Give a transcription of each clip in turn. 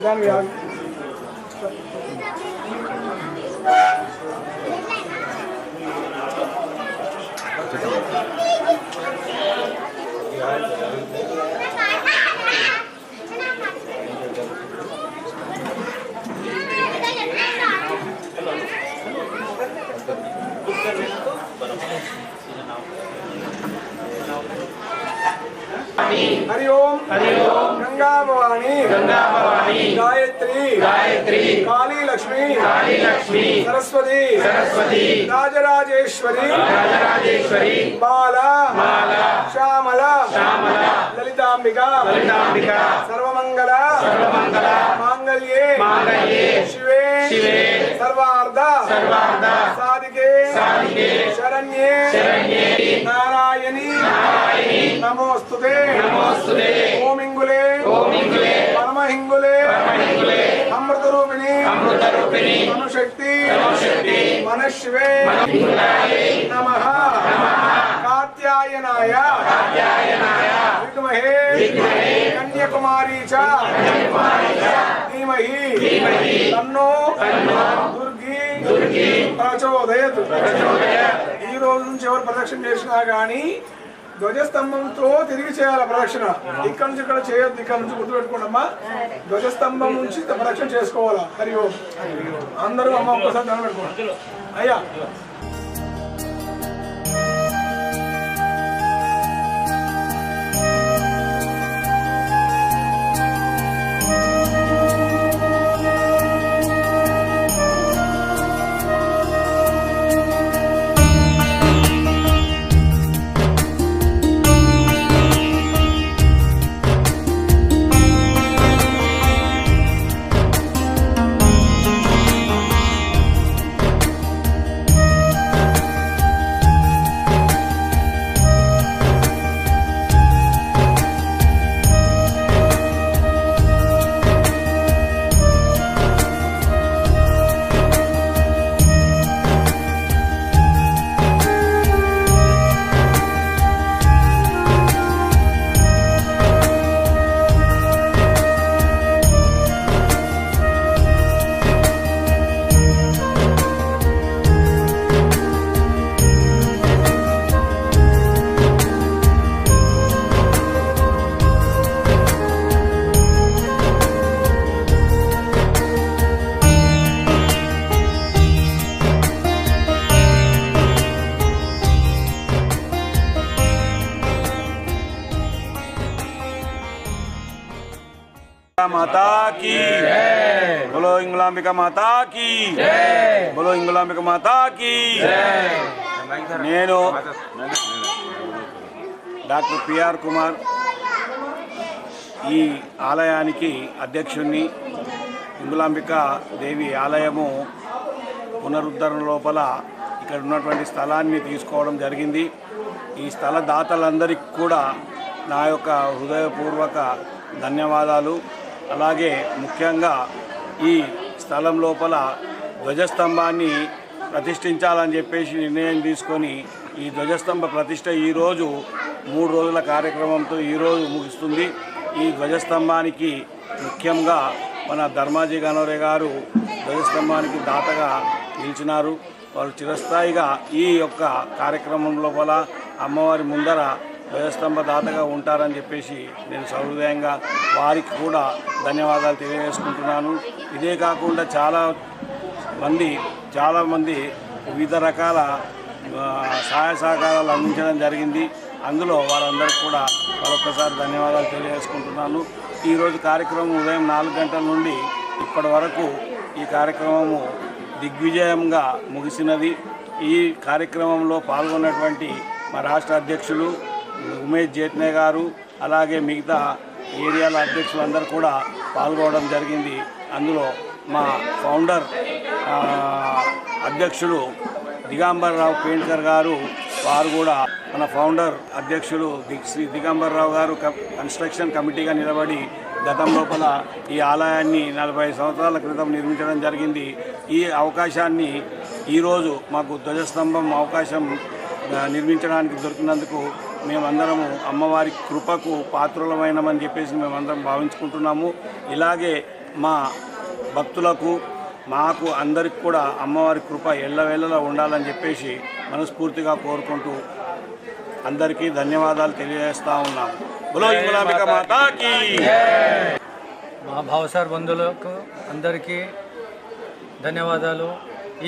Then we are. Hari ఓం. హరి ఓం. గంగా భవాని. గంగా భవాని. గాయత్రి. గాయత్రి. కాళీ లక్ష్మి కాళీ లక్ష్మి సరస్వతి. సరస్వతి. రాజరాజేశ్వరి. రాజరాజేశ్వరి. బాల. బాల. శ్యామల. శ్యామల. లలితాంబిక. లలితాంబిక. సర్వమంగళ. సర్వమంగళ. మాంగళ్యే. మాంగళ్యే. శివే. శివే. సర్వార్ధ. సర్వార్ధ. సాధికే. సాధికే. శరణ్యే. శరణ్యే. నారాయణి నారాయణి. నమోస్తుతే. నమోస్తుతే. ఓమింగులే. ఓమింగులే. పరమహింగులే. పరమహింగులే. అమృత రూపిణి అమృత రూపిణి మనుశక్తి నమశక్తి మనశివే నమ. కాత్యాయనాయ. కాత్యాయనాయ. విద్మహే. కన్యాకుమారీ చ. ధీమహి. తన్నో. దుర్గి. దుర్గి. ప్రచోదయత్. ప్రచోదయాత్. ఈ రోజు నుంచి ఎవరు ప్రదక్షిణ చేసినా గానీ ధ్వజస్తంభంతో తిరిగి చేయాలి ప్రదక్షిణ? ఇక్కడ నుంచి ఇక్కడ చేయొద్దు ఇక్కడ నుంచి గుర్తుపెట్టుకోండమ్మా. ధ్వజస్తంభం నుంచి ప్రదక్షిణ చేసుకోవాలా? హరి ఓం. అందరూ అమ్మ ఒక్కసారి దండం పెట్టుకోండి. అయ్యా. माता की बोलो इंगलांबिका माता की बोलो ఇంగులాంబిక మాతా की నేను డాక్టర్ పిఆర్ కుమార్ ఈ ఆలయానికి అధ్యక్షుణ్ణి ఇంగులాంబిక దేవి ఆలయము పునరుద్ధరణ లోపల ఇక్కడ ఉన్నటువంటి స్థలాన్ని తీసుకోవడం జరిగింది ఈ స్థల దాతలందరికీ కూడా నా యొక్క హృదయపూర్వక ధన్యవాదాలు అలాగే ముఖ్యంగా ఈ స్థలం లోపల ధ్వజస్తంభాన్ని ప్రతిష్ఠించాలని చెప్పేసి నిర్ణయం తీసుకొని ఈ ధ్వజస్తంభ ప్రతిష్ట ఈరోజు మూడు రోజుల కార్యక్రమంతో ఈరోజు ముగుస్తుంది. ఈ ధ్వజస్తంభానికి ముఖ్యంగా మన ధర్మాజీ గనోరే గారు ధ్వజస్తంభానికి దాతగా నిలిచినారు. వారు చిరస్థాయిగా ఈ యొక్క కార్యక్రమం లోపల అమ్మవారి ముందర ధ్వజస్తంభ దాతగా ఉంటారని చెప్పేసి నేను సహృదయంగా వారికి కూడా ధన్యవాదాలు తెలియజేసుకుంటున్నాను. ఇదే కాకుండా చాలా మంది చాలామంది వివిధ రకాల సహాయ సహకారాలు అందించడం జరిగింది. అందులో వారందరికీ కూడా మరొకసారి ధన్యవాదాలు తెలియజేసుకుంటున్నాను. ఈరోజు కార్యక్రమం ఉదయం నాలుగు గంటల నుండి ఇప్పటి వరకు ఈ కార్యక్రమము దిగ్విజయంగా ముగిసినది. ఈ కార్యక్రమంలో పాల్గొన్నటువంటి మా రాష్ట్ర అధ్యక్షులు ఉమేష్ జేట్నే గారు అలాగే మిగతా ఏరియాల అధ్యక్షులందరూ కూడా పాల్గొనడం జరిగింది. అందులో మా ఫౌండర్ అధ్యక్షులు దిగాంబరరావు పేంట్కర్ గారు వారు కూడా మన ఫౌండర్ అధ్యక్షులు శ్రీ దిగంబరరావు గారు కన్స్ట్రక్షన్ కమిటీగా నిలబడి గతం లోపల ఈ ఆలయాన్ని నలభై సంవత్సరాల క్రితం నిర్మించడం జరిగింది. ఈ అవకాశాన్ని ఈరోజు మాకు ధ్వజస్తంభం అవకాశం నిర్మించడానికి దొరికినందుకు మేమందరము అమ్మవారి కృపకు పాత్రులమైనమని చెప్పేసి మేమందరం భావించుకుంటున్నాము. ఇలాగే మా భక్తులకు మాకు అందరికి కూడా అమ్మవారి కృప ఎల్లవేళలా ఉండాలని చెప్పేసి మనస్ఫూర్తిగా కోరుకుంటూ అందరికీ ధన్యవాదాలు తెలియజేస్తా ఉన్నాం. బులో ఇంగులాంబిక మాతాకి. మా భావసార్ బంధువులకు అందరికీ ధన్యవాదాలు.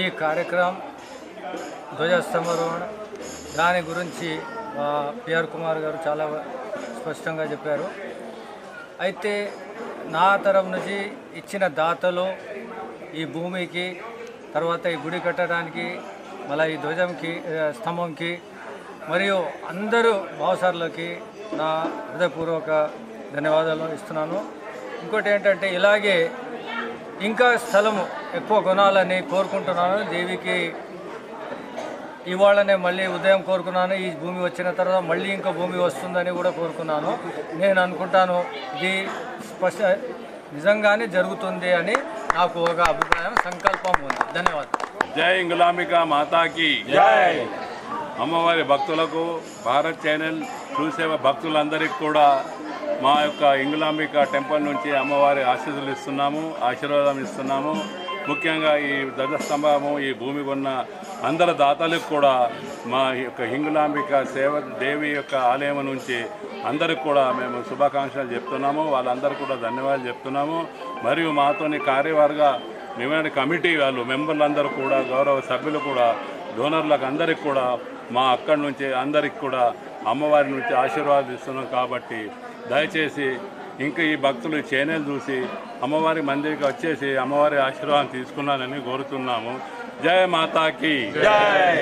ఈ కార్యక్రమం ధ్వజస్తంభం దాని గురించి పిఆర్ కుమార్ గారు చాలా స్పష్టంగా చెప్పారు. అయితే నా తరం నుంచి ఇచ్చిన దాతలు ఈ భూమికి తర్వాత ఈ గుడి కట్టడానికి మళ్ళీ ఈ ధ్వజంకి స్తంభంకి మరియు అందరూ భావసార్లకి నా హృదయపూర్వక ధన్యవాదాలు ఇస్తున్నాను. ఇంకోటి ఏంటంటే ఇలాగే ఇంకా స్థలం ఎక్కువ కొనాలని కోరుకుంటున్నాను. దేవికి ఇవాళనే మళ్ళీ ఉదయం కోరుకున్నాను. ఈ భూమి వచ్చిన తర్వాత మళ్ళీ ఇంకో భూమి వస్తుందని కూడా కోరుకున్నాను. నేను అనుకుంటాను ఇది స్పష్ట నిజంగానే జరుగుతుంది అని నాకు ఒక అభిప్రాయం సంకల్పం ఉంది. ధన్యవాదాలు. జై ఇంగులాంబిక మాతాకి. జై. అమ్మవారి భక్తులకు భారత్ ఛానల్ చూసే భక్తులందరికీ కూడా మా యొక్క ఇంగులాంబిక టెంపుల్ నుంచి అమ్మవారి ఆశీస్సులు ఇస్తున్నాము ఆశీర్వాదం ఇస్తున్నాము. ముఖ్యంగా ఈ ధ్వజస్తంభము ఈ భూమి కొన్న అందరి దాతలకు కూడా మా యొక్క హింగులాంబిక సేవ దేవి యొక్క ఆలయం నుంచి అందరికి కూడా మేము శుభాకాంక్షలు చెప్తున్నాము. వాళ్ళందరూ కూడా ధన్యవాదాలు చెప్తున్నాము. మరియు మాతోని కార్యవర్గ నివేదిక కమిటీ వాళ్ళు మెంబర్లందరూ కూడా గౌరవ సభ్యులు కూడా డోనర్లకు అందరికి కూడా మా అక్కడి నుంచి అందరికి కూడా అమ్మవారి నుంచి ఆశీర్వాదాలు ఇస్తున్నాం కాబట్టి దయచేసి ఇంకా ఈ భక్తులు చేనేలు చూసి అమ్మవారి మందిరికి వచ్చేసి అమ్మవారి ఆశీర్వాదం తీసుకున్నానని కోరుతున్నాము. జయ మాతాకి జై